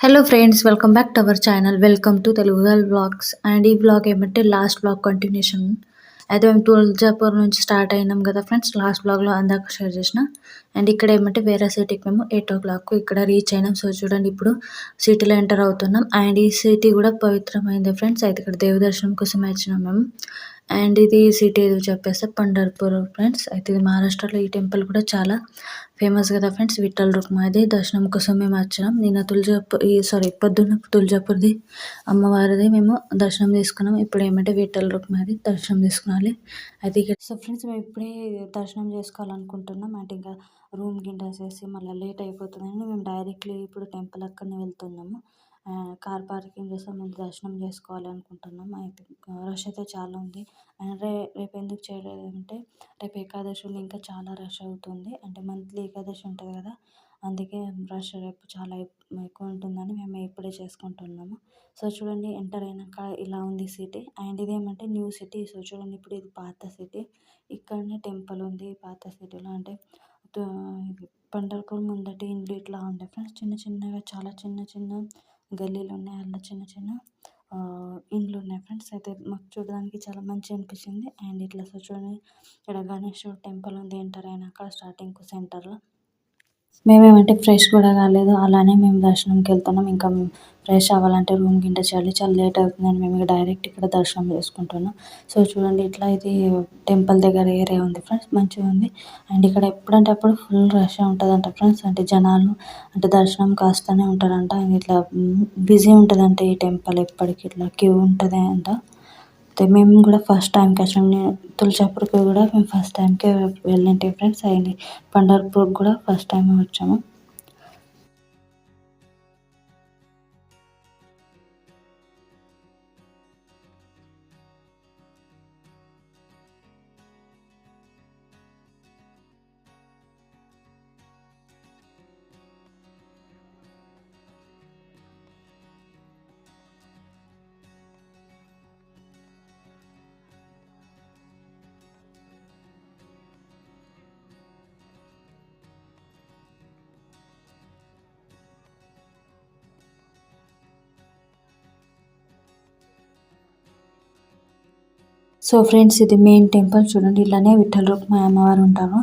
Hello friends welcome back to our channel welcome to Telugu girl blogs and ఈ blog ఏమంటే last blog continuation అయితే మేము తుల్జాపూర్ నుంచి start అయినాం కదా ఫ్రెండ్స్ లాస్ట్ బ్లాగ్లో అందాక షేర్ చేసిన. అండ్ ఇక్కడ ఏమంటే వేరే సిటీకి మేము ఎయిట్ ఓ క్లాక్ ఇక్కడ రీచ్ అయినాం. సో చూడండి ఇప్పుడు సిటీలో ఎంటర్ అవుతున్నాం. అండ్ ఈ సిటీ కూడా పవిత్రమైంది ఫ్రెండ్స్ అయితే ఇక్కడ దేవ దర్శనం కోసం వచ్చినాం మేము. అండ్ ఇది సిటీ ఏదో చెప్పేస్తే పండర్పూర్ ఫ్రెండ్స్ అయితే ఇది మహారాష్ట్రలో ఈ టెంపుల్ కూడా చాలా ఫేమస్ కదా ఫ్రెండ్స్ విఠల్ రుక్మాది దర్శనం కోసం మేము వచ్చినాం. నిన్న తులజాపూర్ ఈ సారీ పొద్దున్న తులజాపూర్ది అమ్మవారిది మేము దర్శనం తీసుకున్నాం ఇప్పుడు ఏమంటే విఠల్ రుక్మాది దర్శనం తీసుకోవాలి అయితే సో ఫ్రెండ్స్ మేము ఇప్పుడే దర్శనం చేసుకోవాలనుకుంటున్నాం. అంటే ఇంకా రూమ్ గింట చేసి మళ్ళీ లేట్ అయిపోతుందని మేము డైరెక్ట్లీ ఇప్పుడు టెంపుల్ అక్కడనే వెళ్తున్నాము. కార్ పార్కింగ్ చేస్తే మేము దర్శనం చేసుకోవాలనుకుంటున్నాం. అయితే రష్ అయితే చాలా ఉంది. అండ్ రే రేపు ఎందుకు చేయలేదంటే రేపు ఏకాదశి ఉంది ఇంకా చాలా రష్ అవుతుంది. అంటే మంత్లీ ఏకాదశి ఉంటుంది కదా అందుకే రష్ రేపు చాలా ఎక్కువ ఉంటుందని మేము ఇప్పుడే చేసుకుంటున్నాము. సో చూడండి ఎంటర్ అయినాక ఇలా ఉంది సిటీ అండ్ ఇదేమంటే న్యూ సిటీ సో చూడండి ఇప్పుడు ఇది పాత సిటీ ఇక్కడనే టెంపుల్ ఉంది పాత సిటీలో అంటే పండర్పూర్ ముందటి ఇండ్లు ఇట్లా ఉండే. ఫ్రెండ్స్ చిన్న చిన్నగా చాలా చిన్న చిన్న గల్లీలు ఉన్నాయి అలా చిన్న చిన్న ఇండ్లు ఉన్నాయి ఫ్రెండ్స్. అయితే మాకు చూడడానికి చాలా మంచిగా అనిపించింది. అండ్ ఇట్లా చూడండి ఇక్కడ గణేష్ టెంపుల్ ఉంది. ఎంటర్ అయినాక స్టార్టింగ్ సెంటర్లో. మేమేమంటే ఫ్రెష్ కూడా కాలేదు అలానే మేము దర్శనంకి వెళ్తున్నాం. ఇంకా ఫ్రెష్ అవ్వాలంటే రూమ్ గింట చల్లి చాలా లేట్ అవుతుందని మేము డైరెక్ట్ ఇక్కడ దర్శనం చేసుకుంటున్నాం. సో చూడండి ఇట్లా ఇది టెంపుల్ దగ్గర ఏరియా ఉంది ఫ్రెండ్స్ మంచిగా ఉంది. అండ్ ఇక్కడ ఎప్పుడంటే అప్పుడు ఫుల్ రష్ ఉంటుందంట ఫ్రెండ్స్. అంటే జనాలు అంటే దర్శనం కాస్తూనే ఉంటారంట. ఇట్లా బిజీ ఉంటుందంట ఈ టెంపుల్ ఎప్పటికీ ఇట్లా క్యూ ఉంటుంది అంట మేము కూడా ఫస్ట్ టైంకి వచ్చినాం తులసాపూర్కి కూడా మేము ఫస్ట్ టైంకే వెళ్ళింటే ఫ్రెండ్స్ అయింది పండర్పూర్ కూడా ఫస్ట్ టైం వచ్చాము సో ఫ్రెండ్స్ ఇది మెయిన్ టెంపుల్ చూడండి ఇలానే విఠల రుక్మాయి అమ్మవారు ఉంటారు.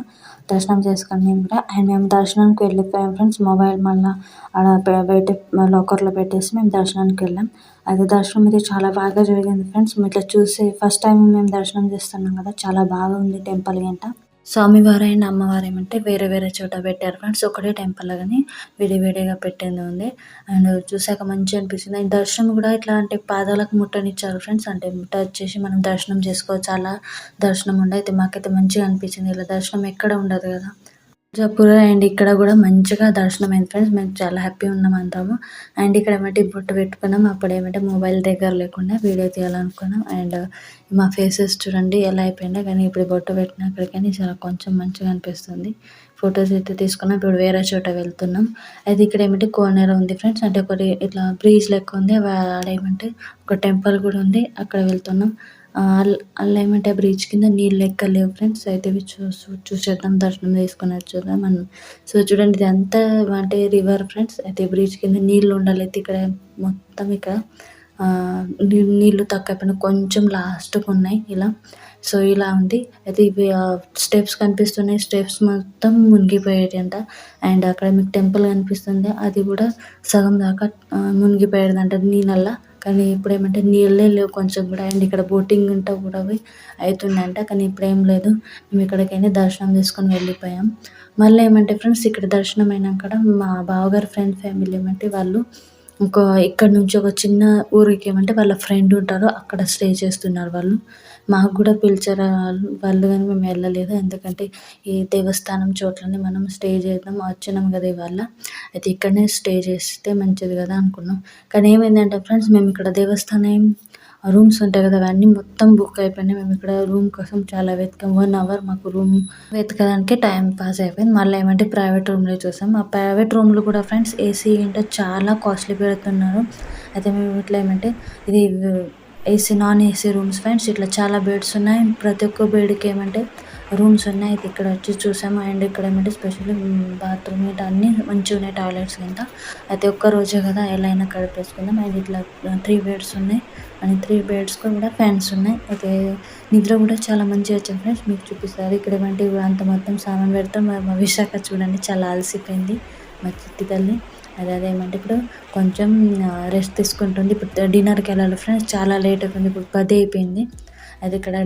దర్శనం చేసుకుని మేము కూడా అండ్ మేము దర్శనానికి వెళ్ళిపోయాం ఫ్రెండ్స్. మొబైల్ మళ్ళీ ఆడ బయట లాకర్లో పెట్టేసి మేము దర్శనానికి వెళ్ళాం. అయితే దర్శనం అయితే చాలా బాగా జరిగింది ఫ్రెండ్స్. ఇట్లా చూసి ఫస్ట్ టైం మేము దర్శనం చేస్తున్నాం కదా చాలా బాగా ఉంది టెంపుల్ గంట. స్వామివారు అండ్ అమ్మవారు ఏమంటే వేరే వేరే చోట పెట్టారు ఫ్రెండ్స్. ఒకటే టెంపుల్ కానీ విడివిడిగా పెట్టింది ఉంది. అండ్ చూసాక మంచిగా అనిపించింది అండ్ దర్శనం కూడా ఇట్లా అంటే పాదాలకు ముట్టనిచ్చారు ఫ్రెండ్స్. అంటే టచ్ చేసి మనం దర్శనం చేసుకోవచ్చు. అలా దర్శనం ఉండే అయితే మాకైతే మంచిగా అనిపించింది. ఇలా దర్శనం ఎక్కడ ఉండదు కదా. జపూర్ అండ్ ఇక్కడ కూడా మంచిగా దర్శనం అయింది ఫ్రెండ్స్. మేము చాలా హ్యాపీ ఉన్నాం అంతాము అండ్ ఇక్కడ ఏమంటే బొట్టు పెట్టుకున్నాం. అప్పుడు ఏమంటే మొబైల్ దగ్గర లేకుండా వీడియో తీయాలనుకున్నాం. అండ్ మా ఫేసెస్ చూడండి ఎలా అయిపోయినా కానీ ఇప్పుడు బొట్టు పెట్టినక్కడికని చాలా కొంచెం మంచిగా అనిపిస్తుంది. ఫొటోస్ అయితే తీసుకున్నాం. ఇప్పుడు వేరే చోట వెళ్తున్నాం. అయితే ఇక్కడ ఏమంటే కోనేర ఉంది ఫ్రెండ్స్. అంటే ఒకటి ఇట్లా బ్రిడ్జ్ లెక్క ఉంది. ఆడేమంటే ఒక టెంపుల్ కూడా ఉంది. అక్కడ వెళ్తున్నాం. అల్ల ఏమంటే బ్రిడ్జ్ కింద నీళ్ళు లెక్క లేవు ఫ్రెండ్స్. అయితే ఇవి చూసి చూసేద్దాం దర్శనం చేసుకుని వచ్చేద్దాం మనం సో చూడండి ఇది ఎంత అంటే రివర్ ఫ్రెండ్స్. అయితే బ్రిడ్జ్ కింద నీళ్ళు ఉండాలి అయితే ఇక్కడ మొత్తం ఇక్కడ నీళ్ళు తక్కువ కొంచెం లాస్ట్కి ఉన్నాయి ఇలా. సో ఇలా ఉంది. అయితే ఇవి స్టెప్స్ కనిపిస్తున్నాయి. స్టెప్స్ మొత్తం మునిగిపోయేటి అంట. అండ్ అక్కడ మీకు టెంపుల్ కనిపిస్తుంది. అది కూడా సగం దాకా మునిగిపోయేది అంట నీళ్ళల్లో. కానీ ఇప్పుడు ఏమంటే నీళ్ళే లేవు కొంచెం కూడా. అండ్ ఇక్కడ బోటింగ్ ఉంటే కూడా అవుతుందంట కానీ ఇప్పుడు ఏం లేదు. మేము ఇక్కడికైనా దర్శనం చేసుకొని వెళ్ళిపోయాం. మళ్ళీ ఏమంటే ఫ్రెండ్స్ ఇక్కడ దర్శనం అయినాక మా బావగారి ఫ్రెండ్ ఫ్యామిలీ ఏమంటే వాళ్ళు ఒక ఇక్కడ నుంచి ఒక చిన్న ఊరికి ఏమంటే వాళ్ళ ఫ్రెండ్ ఉంటారు అక్కడ స్టే చేస్తున్నారు వాళ్ళు. మాకు కూడా పిలిచారు వాళ్ళు కానీ మేము వెళ్ళలేదు. ఎందుకంటే ఈ దేవస్థానం చోట్లనే మనం స్టే చేద్దాం వచ్చినాం కదా ఇవాళ. అయితే ఇక్కడనే స్టే చేస్తే మంచిది కదా అనుకున్నాం. కానీ ఏమైందంటే ఫ్రెండ్స్ మేము ఇక్కడ దేవస్థానం రూమ్స్ ఉంటాయి కదా అవన్నీ మొత్తం బుక్ అయిపోయినాయి. మేము ఇక్కడ రూమ్ కోసం చాలా వెతికాం. వన్ అవర్ మాకు రూమ్ వెతకడానికి టైం పాస్ అయిపోయింది. మళ్ళీ ఏమంటే ప్రైవేట్ రూమ్లో చూసాం. ఆ ప్రైవేట్ రూమ్లో కూడా ఫ్రెండ్స్ ఏసీ ఏంటో చాలా కాస్ట్లీ పెడుతున్నారు. అయితే మేము ఇట్లా ఏమంటే ఇది AC non AC rooms friends ఇట్లా చాలా బెడ్స్ ఉన్నాయి. ప్రతి ఒక్క బెడ్కి ఏమంటే రూమ్స్ ఉన్నాయి. అయితే ఇక్కడ వచ్చి చూసాము. అండ్ ఇక్కడ ఏమంటే స్పెషల్ బాత్రూమ్ ఇట్లా అన్ని మంచిగా ఉన్నాయి టాయిలెట్స్ కింద. అయితే ఒక్క రోజే కదా ఎలా అయినా కడిపేసుకుందాం. అండ్ ఇట్లా త్రీ బెడ్స్ ఉన్నాయి. అండ్ త్రీ బెడ్స్ కూడా ఫ్యాన్స్ ఉన్నాయి. అయితే నిద్ర కూడా చాలా మంచిగా వచ్చింది ఫ్రెండ్స్ మీకు చూపిస్తారు ఇక్కడ ఏమంటే అంత మొత్తం సామాన్ పెడతాం. మా విశాఖ చూడండి చాలా అలసిపోయింది మా చిట్టి తల్లి. అదే అదేమంటే ఇప్పుడు కొంచెం రెస్ట్ తీసుకుంటుంది. ఇప్పుడు డిన్నర్కి వెళ్ళాలి ఫ్రెండ్స్ చాలా లేట్ అయిపోయింది ఇప్పుడు పది అయిపోయింది. అది ఇక్కడ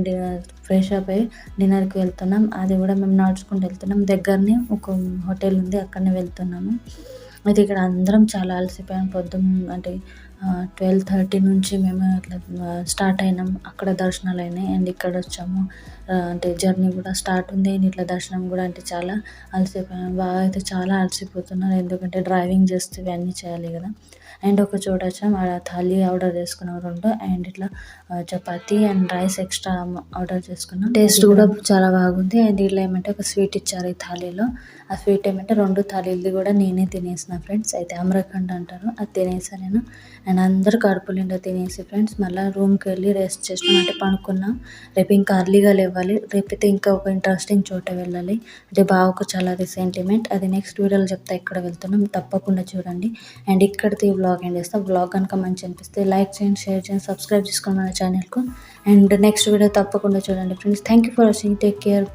ఫ్రెష్ అప్ అయ్యి డిన్నర్కి వెళ్తున్నాం. అది కూడా మేము నడుచుకుంటూ వెళ్తున్నాం. దగ్గరనే ఒక హోటల్ ఉంది. అక్కడనే వెళ్తున్నాము. అయితే ఇక్కడ అందరం చాలా అలసిపోయాం. పొద్దున్న అంటే ట్వెల్వ్ థర్టీ నుంచి మేము అట్లా స్టార్ట్ అయినాం. అక్కడ దర్శనాలు అయినాయి. అండ్ ఇక్కడ వచ్చాము. అంటే జర్నీ కూడా స్టార్ట్ ఉంది. ఇట్లా దర్శనం కూడా అంటే చాలా అలసిపోయాం. బాగా అయితే చాలా అలసిపోతున్నారు. ఎందుకంటే డ్రైవింగ్ చేస్తూ ఇవన్నీ చేయాలి కదా. అండ్ ఒక చోట వచ్చాం ఆడ థాలీ ఆర్డర్ చేసుకున్నాం రెండు అండ్ ఇట్లా chapati and rice extra order చేసుకున్నాం. టేస్ట్ కూడా చాలా బాగుంది. అండ్ ఇట్లా ఏమంటే ఒక స్వీట్ ఇచ్చారు ఈ థాలీలో. ఆ స్వీట్ ఏమంటే రెండు థాలీలది కూడా నేనే తినేసిన ఫ్రెండ్స్. అయితే అమరఖండ్ అంటారు అది తినేసాను నేను. అండ్ అందరు కడుపు నిండా తినేసి ఫ్రెండ్స్ మళ్ళీ రూమ్కి వెళ్ళి రెస్ట్ చేసినాం. అంటే పడుకున్నాం. రేపు ఇంకా అర్లీగా లేవాలి. రేపైతే ఇంకా ఒక ఇంట్రెస్టింగ్ చోట వెళ్ళాలి. అంటే బావకు చాలా రీసెంటిమెంట్ అది నెక్స్ట్ వీడియోలో చెప్తా ఇక్కడ వెళ్తున్నాం? తప్పకుండా చూడండి. అండ్ ఇక్కడితో ఈ బ్లాగ్ ఎండ్ చేస్తా. బ్లాగ్ కనుక మంచి అనిపిస్తే లైక్ చేయండి షేర్ చేయండి సబ్స్క్రైబ్ చేసుకోండి మన ఛానల్కు అండ్ నెక్స్ట్ వీడియో తప్పకుండా చూడండి friends thank you for watching take care